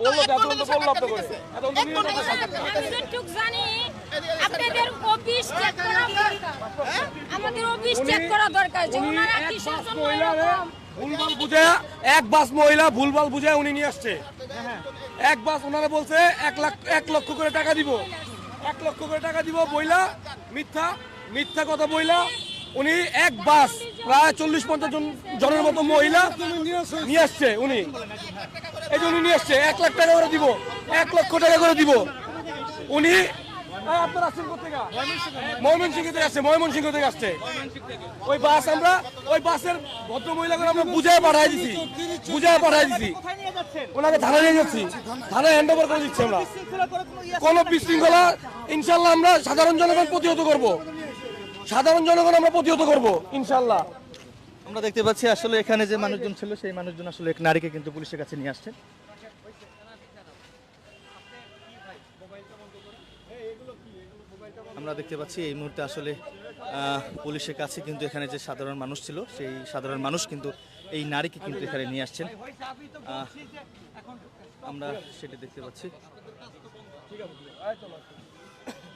বলল তো এতক্ষণ তো বলল আপনাকে এতক্ষণ তো নিয়ে যাচ্ছে সাথে। আমি যতটুক জানি আপনাদের অফিস চেক করা দরকার আমাদের অফিস চেক করা দরকার যে ওনারা এক কিসের বাস জন্য এরকম? ভুলভাল বুঝে এক বাস মহিলা ভুলভাল বুঝে উনি নিয়ে আসছে। এক বাস ওনারা বলছে এক লাখ এক লক্ষ করে টাকা দিব। এক লক্ষ করে টাকা দিব বইলা মিথ্যা মিথ্যা কথা বইলা। উনি এক বাস প্রায় চল্লিশ পঞ্চাশ জন জনের মতো মহিলা নিয়ে আসছে উনি। এই যে উনি নিয়ে আসছে। এক লাখ টাকা করে দিব। এক লক্ষ টাকা করে দিব। উনি থেকে আসছে, ময়মনসিংহ থেকে আসছে। ওই বাস আমরা ওই বাসের ভদ্র আমরা ওনাকে নিয়ে যাচ্ছি। হ্যান্ড ওভার করে দিচ্ছি আমরা। কোন বিশৃঙ্খলা ইনশাল্লাহ আমরা সাধারণ জনগণ প্রতিহত করব। সাধারণ জনগণ আমরা প্রতিহত করব, ইনশাল্লাহ। আমরা দেখতে পাচ্ছি আসলে এখানে যে মানুষজন ছিল, সেই মানুষজন আসলে এক নারীকে কিন্তু পুলিশের কাছে নিয়ে আসছে। আমরা দেখতে পাচ্ছি এই মুহূর্তে আসলে পুলিশের কাছে কিন্তু এখানে যে সাধারণ মানুষ ছিল, সেই সাধারণ মানুষ কিন্তু এই নারীকে কিন্তু এখানে নিয়ে আসছেন। আমরা সেটা দেখতে পাচ্ছি।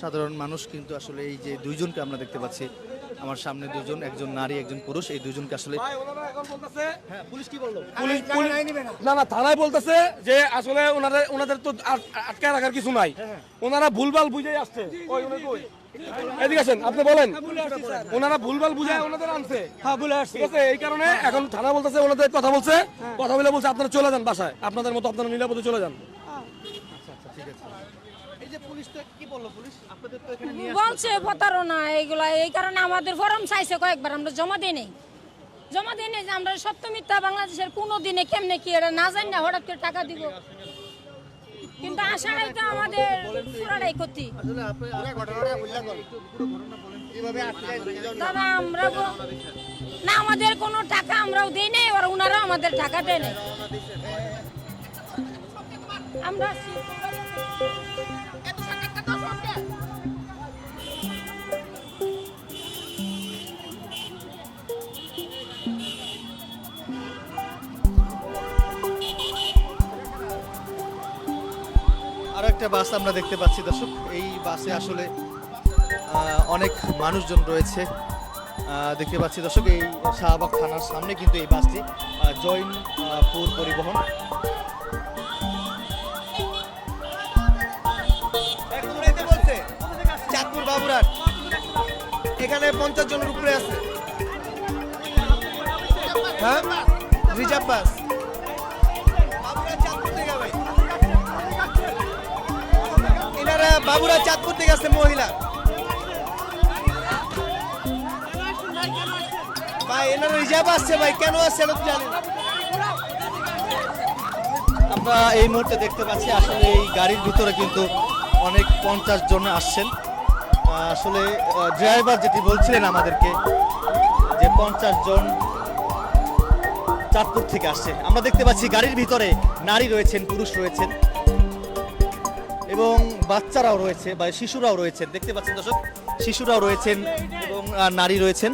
সাধারণ মানুষ কিন্তু আসলে এই যে দুইজনকে আমরা দেখতে পাচ্ছি আমার সামনে দুজন একজন নারী একজন পুরুষ এই দুজনকে আসলে হ্যাঁ পুলিশ কি বলল? পুলিশ পুলিশ- না। না থানায় বলতেছে যে আসলে ওনাদের ওনাদের তো আটকায় রাখার কিছু নাই। ওনারা ভুলভাল বুঝে আসছে। ওই এদিকে আসেন আপনি বলেন। ওনারা ভুলভাল বুঝে ওনাদের আনছে। হ্যাঁ ঠিক আছে এই কারণে এখন থানা বলতেছে ওনাদের কথা বলছে। কথা বলে বলছে আপনারা চলে যান বাসায়। আপনাদের মতো আপনারা নিরাপদে চলে যান। এই যে পুলিশ তো কি বলল পুলিশ? আপনাদের তো এখানে নিয়ে বলছে প্রতারণা এইগুলা এই কারণে আমাদের ফর্ম চাইছে কয়েকবার আমরা জমা দিই নাই। জমা দিই নাই যে আমরা সত্য মিথ্যা বাংলাদেশের কোনো দিনে কেমনে কি এটা না জানি না হঠাৎ করে টাকা দিব। কিন্তু আশাটাই তো আমাদের পুরাটাই ক্ষতি। তবে আমরা না, আমাদের কোনো টাকা আমরাও দিই নাই আর ওনারাও আমাদের টাকা দেয় নাই। আমরা একটা বাস আমরা দেখতে পাচ্ছি দর্শক। এই বাসে আসলে অনেক মানুষজন রয়েছে। দেখতে পাচ্ছি দর্শক এই শাহবাগ থানার সামনে কিন্তু এই বাসটি আহ, জৈন আহ, পুর পরিবহন। চাঁদপুর বাবুরাট এখানে পঞ্চাশ জনের উপরে আছে। হ্যাঁ? Reserve bus. বাবুরা চাঁদপুর থেকে আসছে মহিলা। ভাই এনারা রিজার্ভ আসছে ভাই, কেন আসছে এটা তো জানি আমরা এই মুহূর্তে দেখতে পাচ্ছি, আসলে এই গাড়ির ভিতরে কিন্তু অনেক পঞ্চাশ জন আসছেন। আসলে ড্রাইভার যেটি বলছিলেন আমাদেরকে, যে পঞ্চাশ জন চাঁদপুর থেকে আসছে। আমরা দেখতে পাচ্ছি গাড়ির ভিতরে নারী রয়েছেন, পুরুষ রয়েছেন। এবং বাচ্চারাও রয়েছে, বা শিশুরাও রয়েছেন। দেখতে পাচ্ছেন দর্শক, শিশুরাও রয়েছেন এবং নারী রয়েছেন।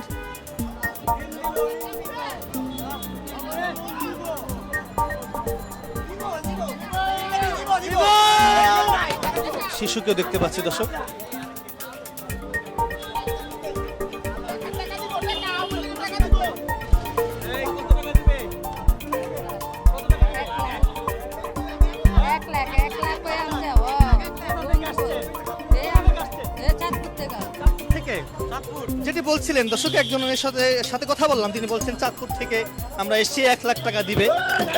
শিশুকেও দেখতে পাচ্ছি দর্শক। যেটি বলছিলেন, দর্শক, একজনের সাথে সাথে কথা বললাম। তিনি বলছেন, চাঁদপুর থেকে আমরা এসছি, এক লাখ টাকা দিবে,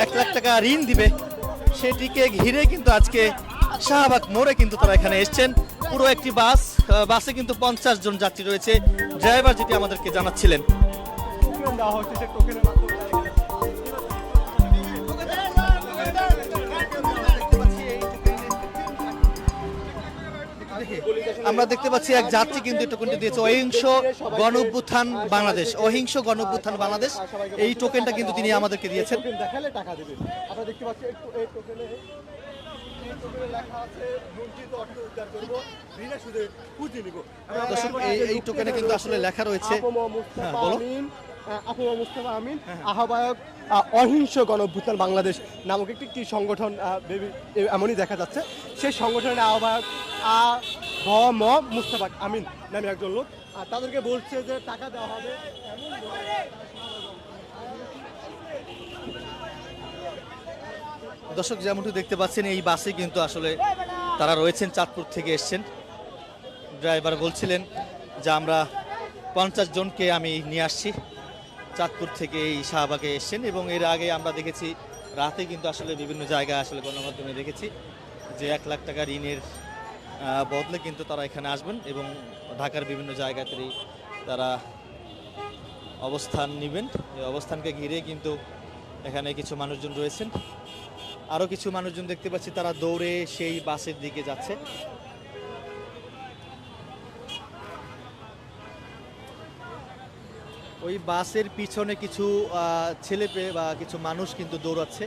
এক লাখ টাকা ঋণ দিবে। সেটিকে ঘিরে কিন্তু আজকে শাহবাগ মোড়ে কিন্তু তারা এখানে এসছেন। পুরো একটি বাস বাসে কিন্তু পঞ্চাশ জন যাত্রী রয়েছে। ড্রাইভার যেটি আমাদেরকে জানাচ্ছিলেন। দেওয়া হচ্ছে টোকেনের মাধ্যমে আমরা দেখতে পাচ্ছি এক যাত্রী কিন্তু টোকেনটা দিয়েছে। অহিংস গণ অভ্যুত্থান বাংলাদেশ। অহিংস গণ অভ্যুত্থান বাংলাদেশ। এই টোকেনটা কিন্তু তিনি আমাদেরকে দিয়েছেন। দেখালে টাকা দেবেন আমরা দেখতে পাচ্ছি এই টোকেনে এই টোকেনে কিন্তু আসলে লেখা রয়েছে হ্যাঁ, বলো। আপমা মুস্তাফা আমিন, আহ্বায়ক অহিংস গণভূতান বাংলাদেশ নামক একটি একটি সংগঠন এমনই দেখা যাচ্ছে। সেই সংগঠনের আহ্বায়ক আ, ভ, ম, মুস্তাফা আমিন নামে একজন লোক। আর তাদেরকে বলছে যে টাকা দেওয়া হবে। দর্শক, যেমনটি দেখতে পাচ্ছেন, এই বাসে কিন্তু আসলে তারা রয়েছেন, চাঁদপুর থেকে এসছেন। ড্রাইভার বলছিলেন যে আমরা পঞ্চাশ জনকে আমি নিয়ে আসছি। চাঁদপুর থেকে এই শাহবাগে এসছেন এবং এর আগে আমরা দেখেছি, রাতে কিন্তু আসলে বিভিন্ন জায়গায় আসলে গণমাধ্যমে দেখেছি যে এক লাখ টাকা ঋণের বদলে কিন্তু তারা এখানে আসবেন এবং ঢাকার বিভিন্ন জায়গাতেই তারা অবস্থান নেবেন। এই অবস্থানকে ঘিরে কিন্তু এখানে কিছু মানুষজন রয়েছেন। আরও কিছু মানুষজন দেখতে পাচ্ছি, তারা দৌড়ে সেই বাসের দিকে যাচ্ছে। ওই বাসের পিছনে কিছু ছেলে বা কিছু মানুষ কিন্তু দৌড়াচ্ছে।